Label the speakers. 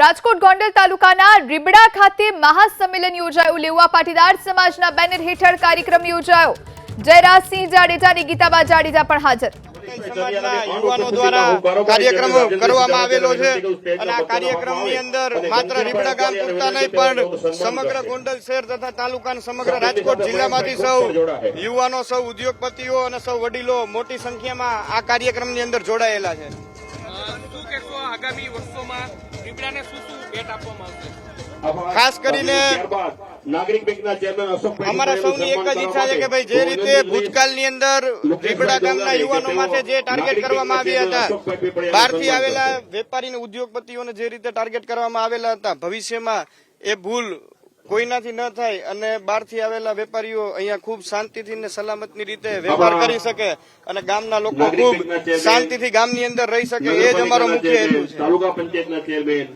Speaker 1: રાજકોટ ગોંડલ તાલુકાના રીબડા ખાતે મહાસંમેલન યોજાયું. લેવા પાટીદાર સમાજના બેનર હેઠળ કાર્યક્રમ યોજાયો. જયરાજસિંહ જાડેજા અને ગીતાબા જાડેજા પણ હાજર.
Speaker 2: યુવાનો આ કાર્યક્રમની અંદર માત્ર રીબડા ગામ પૂરતા નહીં, પણ સમગ્ર ગોંડલ શહેર તથા તાલુકા સમગ્ર રાજકોટ જિલ્લામાંથી સૌ યુવાનો, સૌ ઉદ્યોગપતિઓ અને સૌ વડીલો મોટી સંખ્યામાં આ કાર્યક્રમની અંદર જોડાયેલા છે.
Speaker 3: શું આગામી વર્ષોમાં દીપડાને શું શું ભેટ આપવામાં આવશે?
Speaker 2: ખાસ કરીને
Speaker 4: નાગરિક બેંકના ચેરમેન અશોકભાઈ
Speaker 2: અમારા સૌની એક જ ઈચ્છા છે કે ભાઈ જે રીતે ભૂતકાળની અંદર રીબડા ગામના યુવાનો માટે જે ટાર્ગેટ કરવામાં આવ્યા હતા. બહારથી આવેલા વેપારી અને ઉદ્યોગપતિઓને જે રીતે ટાર્ગેટ કરવામાં આવેલા હતા ભવિષ્યમાં એ ભૂલ કોઈનાથી ન થાય અને બહારથી આવેલા વેપારીઓ અહીંયા ખૂબ શાંતિથી ને સલામતની રીતે વેપાર કરી શકે અને ગામના લોકો ખૂબ શાંતિથી ગામની અંદર રહી શકે એ જ અમારો મુખ્ય હેતુ છે.
Speaker 4: તાલુકા પંચાયતના ચેરમેન